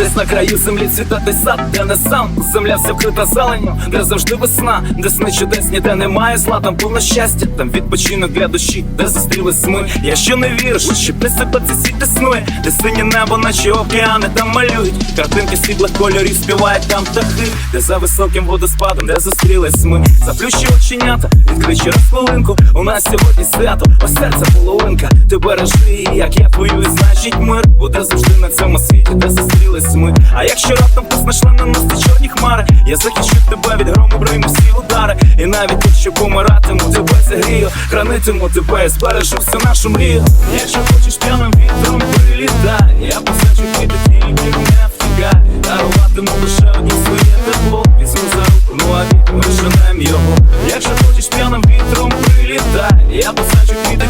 Десь на краю землі цвітати сад, де не сам Земля вся вкрита зеленню, де завжди весна, де сни чудесні, де немає зла, там повно щастя, там відпочинок для душі, де зустрілись ми. Я що не вірю, що ще при себе цей світ існує, де синє небо, наче океани там малюють. Картинки світлих кольорів співають там птахи, де за високим водоспадом, де зустрілись ми. Заплющи оченята, відкрий ще хвилинку. У нас сьогодні свято, ось серце половинка. Ти бережи як я твою, і значить мир буде завжди на цьому світі, де зустрілись ми. А якщо раптом хтось нашле на нас ті чорні хмари, я захищу тебе від грому, прийму всі удари. І навіть якщо помиратиму, тебе зігрію, хранитиму тебе, і збережу всю нашу мрію. Якщо хочеш п'яним вітром прилітай, я посаджу квіти, тільки не втікай. Даруватиму лише одні своє тепло. Візьму за руку, ну а вітер ми женем його. Якщо хочеш п'яним вітром прилітай, я посаджу квіти,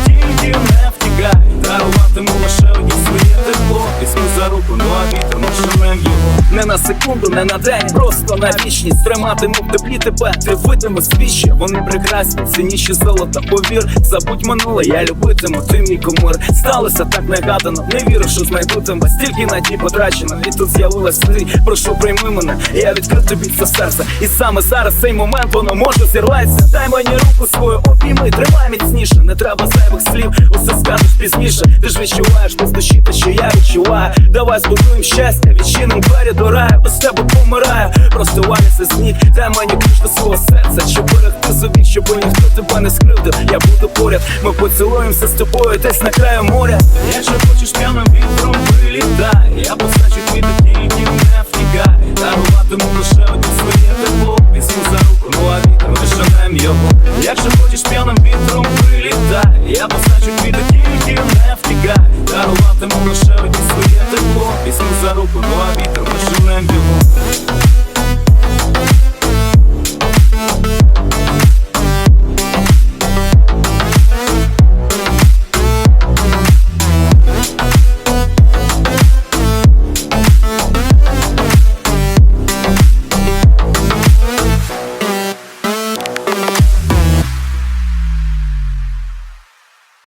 на секунду, не на день, просто на вічність Триматиму в теплі тебе, ти витиму свіжі Вони прекрасні, цінніші золота, повір Забудь минуле, я любитиму, ти мій кумир. Сталося так негадано, не вірю, що знайду тебе Стільки надій потрачено, і тут з'явилась ти. Прошу прийми мене, я відкрив тобі це серце. І саме зараз цей момент воно може зірватися Дай мені руку свою, обійми, тримай міцніше. Не треба зайвих слів, усе скажеш пізніше. Ти ж відчуваєш без душі те, що я відчуваю. Давай збудуємо щастя, відчиним двері до раю Без тебе помираю, просто валяться сніг Дай мені ключ до свого серця, щоб берегти собі, щоб ніхто тебе не скривдив. Я буду поряд, ми поцілуємося з тобою десь на краю моря. Якщо хочеш п'яним вітром прилітай